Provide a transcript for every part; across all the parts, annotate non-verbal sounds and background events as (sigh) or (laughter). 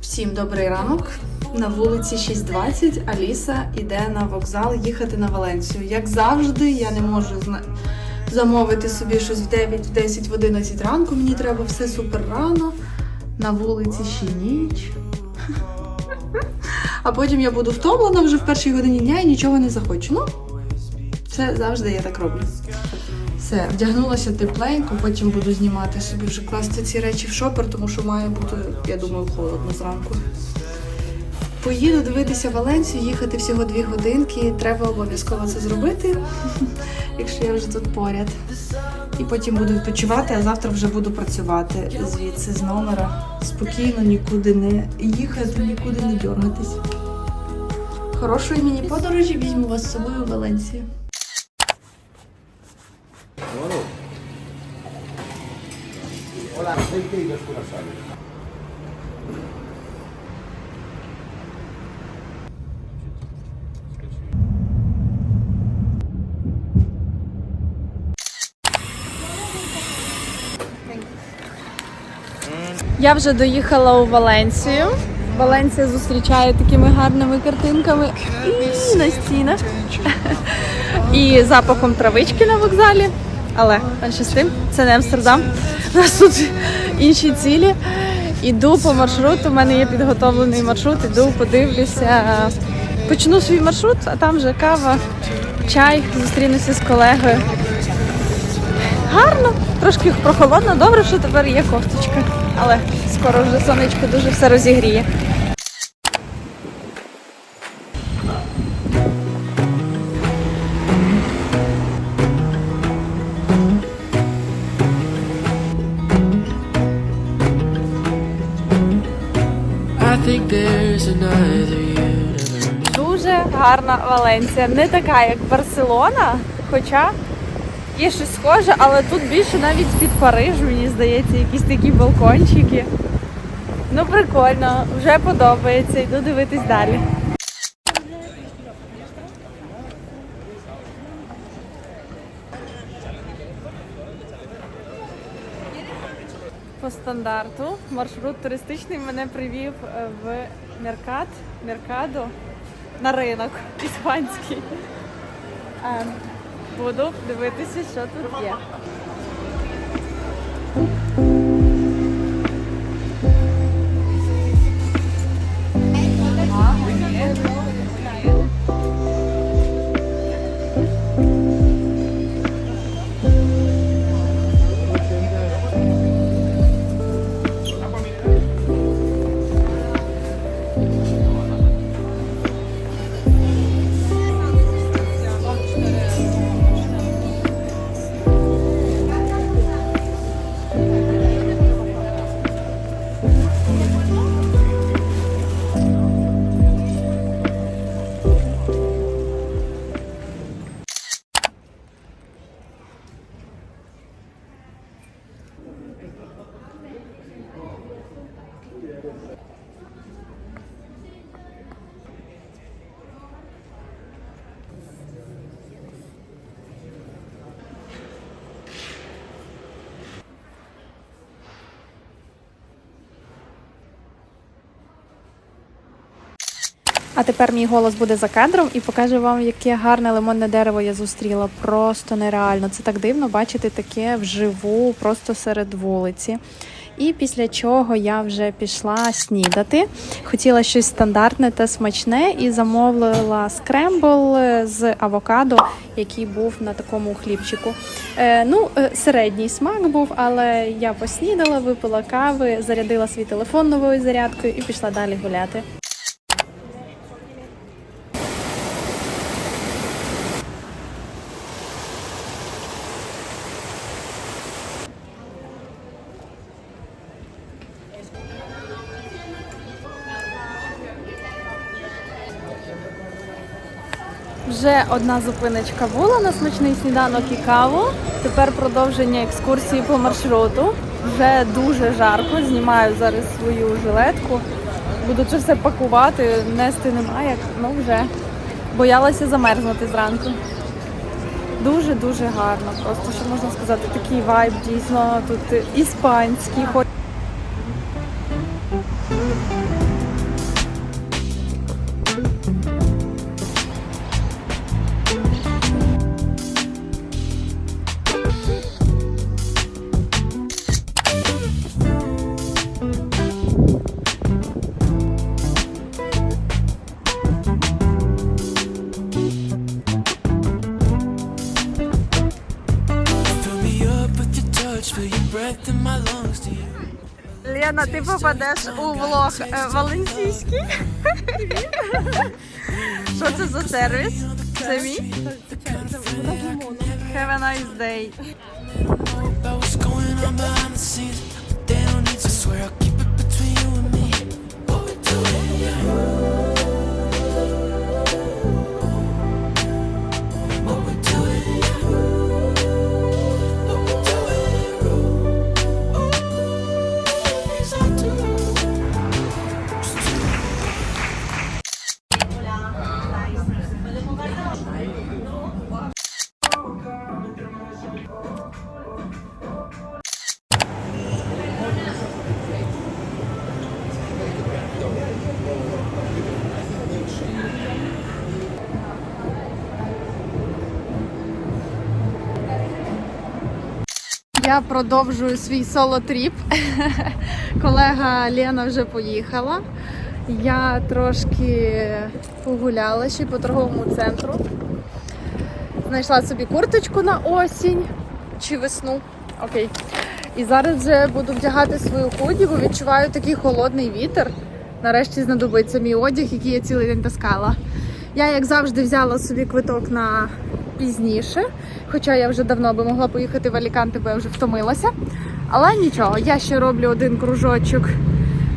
Всім добрий ранок. На вулиці 6.20 Аліса йде на вокзал їхати на Валенцію. Як завжди, я не можу зна- замовити собі щось в 9, в 10, в 11 ранку. Мені треба все супер рано. На вулиці ще ніч. А потім я буду втомлена вже в першій годині дня і нічого не захочу. Ну, це завжди я так роблю. Все, вдягнулася тепленько, потім буду знімати собі вже класти ці речі в шопер, тому що має бути, я думаю, холодно зранку. Поїду дивитися Валенцію, їхати всього дві годинки. Треба обов'язково це зробити, (laughs) якщо я вже тут поряд. І потім буду відпочивати, а завтра вже буду працювати звідси з номера. Спокійно, нікуди не їхати, нікуди не дергатись. Хорошої мені подорожі візьму вас з собою в Валенсію. Hola, soy y dos Я вже доїхала у Валенцію. Валенція зустрічає такими гарними картинками і на стінах, і запахом травички на вокзалі. Але менше з тим, це не Амстердам. У нас тут інші цілі. Іду по маршруту. У мене є підготовлений маршрут. Іду, подивлюся. Почну свій маршрут, а там вже кава, чай, зустрінуся з колегою. Гарно, трошки прохолодно, добре, що тепер є кофточка. Але скоро вже сонечко дуже все розігріє. Дуже гарна Валенція. Не така, як Барселона, хоча є щось схоже, але тут більше навіть під Париж, мені здається, якісь такі балкончики. Ну, прикольно, вже подобається, йду дивитись далі. По стандарту маршрут туристичний мене привів е, в Меркат, Меркадо на ринок іспанський. Буду дивитися, що тут є. А тепер мій голос буде за кадром і покажу вам, яке гарне лимонне дерево я зустріла. Просто нереально. Це так дивно бачити таке вживу, просто серед вулиці. І після чого я вже пішла снідати. Хотіла щось стандартне та смачне і замовила скрембл з авокадо, який був на такому хлібчику. Е, ну, е, середній смак був, але я поснідала, випила кави, зарядила свій телефон новою зарядкою і пішла далі гуляти. Вже одна зупиночка була на смачний сніданок і каву. Тепер продовження екскурсії по маршруту. Вже дуже жарко. Знімаю зараз свою жилетку. Буду це все пакувати, нести немає, ну вже боялася замерзнути зранку. Дуже дуже гарно. Просто що можна сказати, такий вайб дійсно тут іспанський. Лена, ти попадеш у влог е, валенсійський. Що це за сервіс? Це мій? Have a nice day. Я продовжую свій соло-тріп. (laughs) Колега Лена вже поїхала. Я трошки погуляла ще по торговому центру. Знайшла собі курточку на осінь чи весну. Окей. І зараз вже буду вдягати свою худі, бо відчуваю такий холодний вітер. Нарешті знадобиться мій одяг, який я цілий день таскала. Я, як завжди, взяла собі квиток на пізніше, хоча я вже давно би могла поїхати в Аліканте, бо я вже втомилася. Але нічого, я ще роблю один кружочок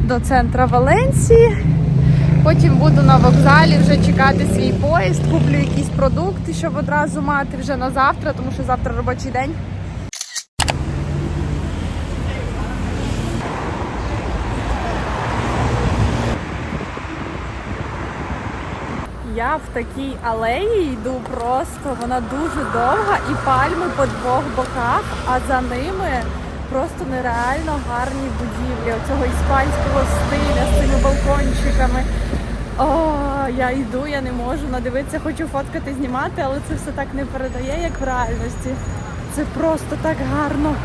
до центра Валенції. Потім буду на вокзалі вже чекати свій поїзд, куплю якісь продукти, щоб одразу мати вже на завтра, тому що завтра робочий день. Я в такій алеї йду просто, вона дуже довга і пальми по двох боках, а за ними просто нереально гарні будівлі оцього іспанського стиля з цими балкончиками. О, я йду, я не можу надивитися, хочу фоткати, знімати, але це все так не передає, як в реальності. Це просто так гарно.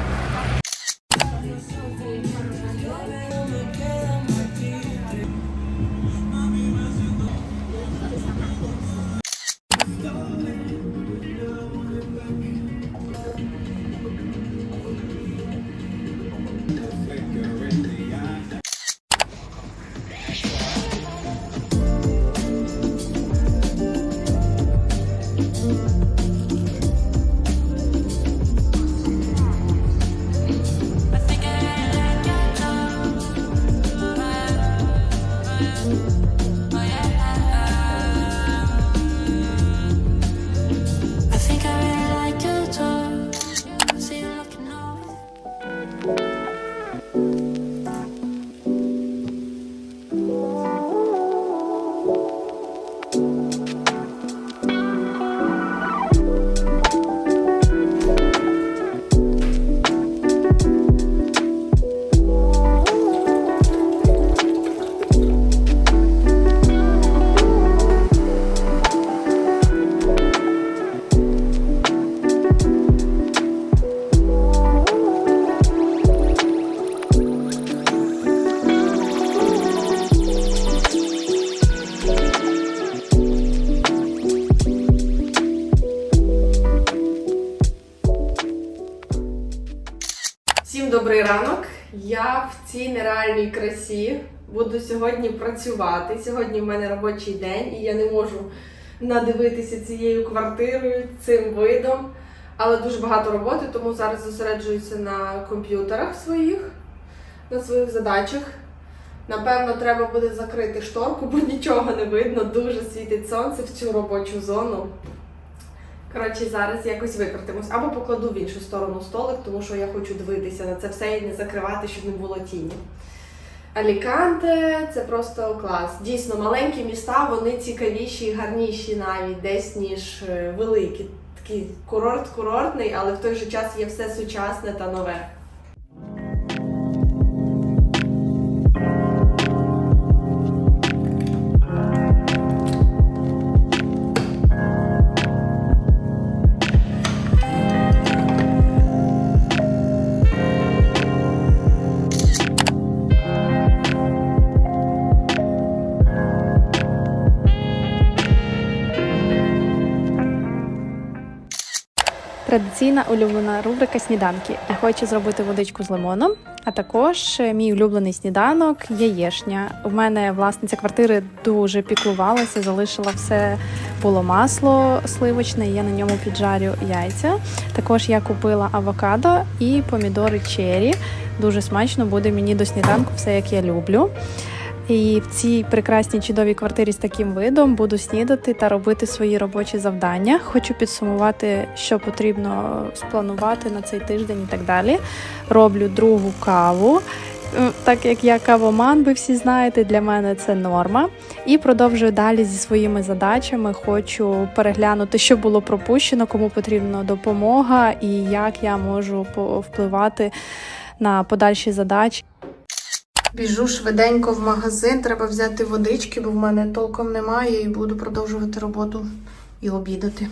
Сьогодні працювати. Сьогодні в мене робочий день, і я не можу надивитися цією квартирою, цим видом. Але дуже багато роботи, тому зараз зосереджуюся на комп'ютерах своїх, на своїх задачах. Напевно, треба буде закрити шторку, бо нічого не видно. Дуже світить сонце в цю робочу зону. Коротше, зараз якось викрутимось. Або покладу в іншу сторону столик, тому що я хочу дивитися на це все і не закривати, щоб не було тіні. Аліканте це просто клас. Дійсно, маленькі міста вони цікавіші і гарніші навіть десь, ніж е, великі. Такий курорт курортний, але в той же час є все сучасне та нове. Традиційна улюблена рубрика сніданки. Я хочу зробити водичку з лимоном, а також е, мій улюблений сніданок яєшня. У мене власниця квартири дуже піклувалася, залишила все було масло сливочне. Я на ньому піджарю яйця. Також я купила авокадо і помідори чері. Дуже смачно буде мені до сніданку, все як я люблю. І в цій прекрасній чудовій квартирі з таким видом буду снідати та робити свої робочі завдання. Хочу підсумувати, що потрібно спланувати на цей тиждень і так далі. Роблю другу каву. Так як я кавоман, ви всі знаєте, для мене це норма. І продовжую далі зі своїми задачами. Хочу переглянути, що було пропущено, кому потрібна допомога і як я можу повпливати на подальші задачі. Біжу швиденько в магазин, треба взяти водички, бо в мене толком немає, і буду продовжувати роботу і обідати.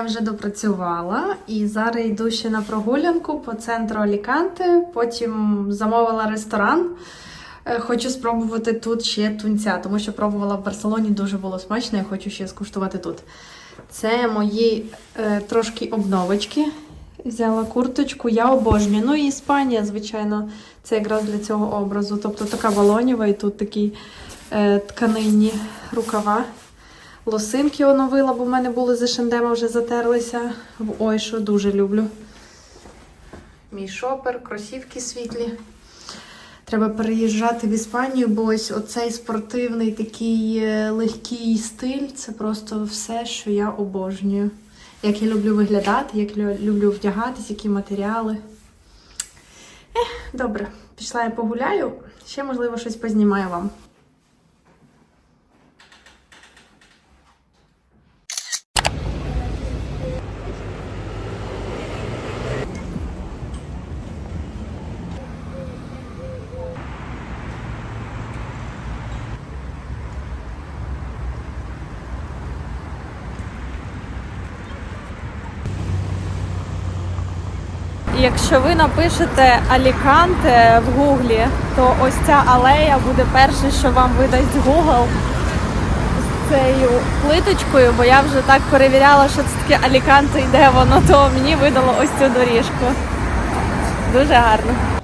Я вже допрацювала і зараз йду ще на прогулянку по центру Аліканте. Потім замовила ресторан. Е, Хочу спробувати тут ще тунця, тому що пробувала в Барселоні, дуже було смачно, я хочу ще скуштувати тут. Це мої е, трошки обновочки. Взяла курточку, я обожнюю. Ну і Іспанія, звичайно, це якраз для цього образу. Тобто така балонєва і тут такі е, тканинні рукава. Лосинки оновила, бо в мене були з H&M, вже затерлися. Ой, що дуже люблю. Мій шопер, кросівки світлі. Треба переїжджати в Іспанію, бо ось оцей спортивний такий е, легкий стиль це просто все, що я обожнюю. Як я люблю виглядати, як лю- люблю вдягатись, які матеріали. Ех, добре, пішла я погуляю. Ще, можливо, щось познімаю вам. Якщо ви напишете Аліканте в гуглі, то ось ця алея буде перше, що вам видасть Google з цією плиточкою, бо я вже так перевіряла, що це таке Аліканте і де воно, то мені видало ось цю доріжку. Дуже гарно.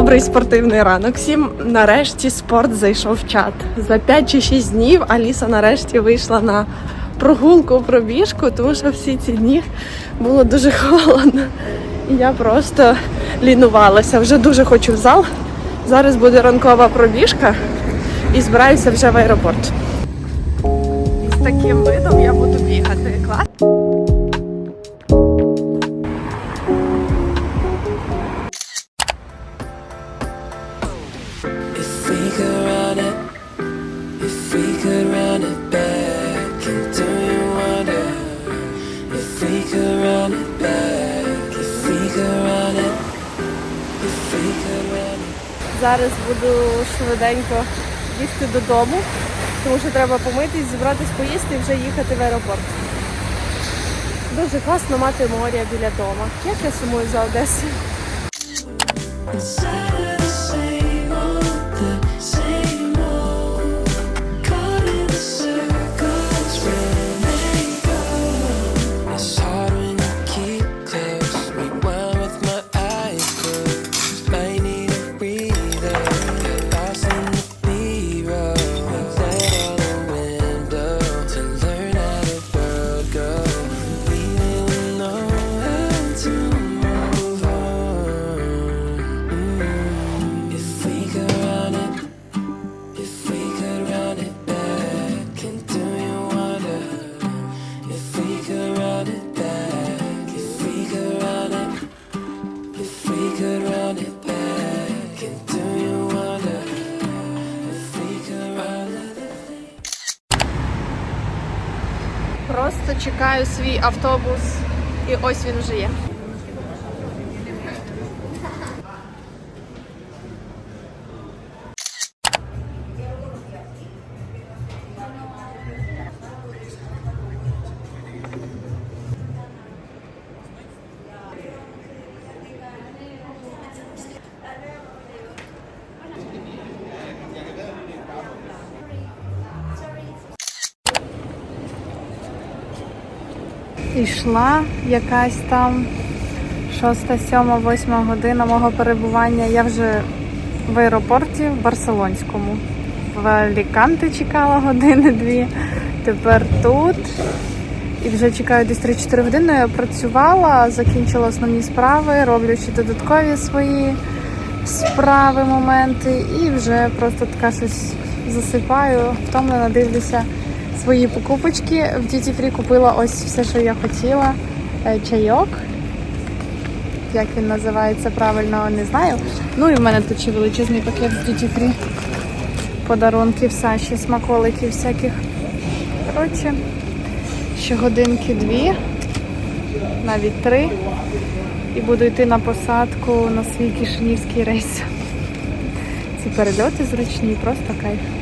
Добрий спортивний ранок. Всім нарешті спорт зайшов в чат. За 5 чи 6 днів Аліса нарешті вийшла на прогулку, пробіжку, тому що всі ці дні було дуже холодно. І я просто лінувалася. Вже дуже хочу в зал. Зараз буде ранкова пробіжка і збираюся вже в аеропорт. І з таким видом я буду бігати. Клас. Зараз буду швиденько бігти додому, тому що треба помитись, зібратись, поїсти і вже їхати в аеропорт. Дуже класно мати море біля дома. Як я сумую за Одесою. Чекаю свій автобус, і ось він вже є. Ішла якась там шоста, сьома, восьма година мого перебування. Я вже в аеропорті в Барселонському. В Аліканте чекала години-дві. Тепер тут. І вже чекаю десь 3-4 години. Я працювала, закінчила основні справи, роблю додаткові свої справи, моменти, і вже просто така щось засипаю, втомлена дивлюся свої покупочки. В Duty Free купила ось все, що я хотіла. Е, Чайок. Як він називається правильно, не знаю. Ну і в мене тут ще величезний пакет з Duty Free. Подарунків, Саші, смаколиків всяких. Коротше, ще годинки дві, навіть три. І буду йти на посадку на свій кишинівський рейс. Ці перельоти зручні, просто кайф.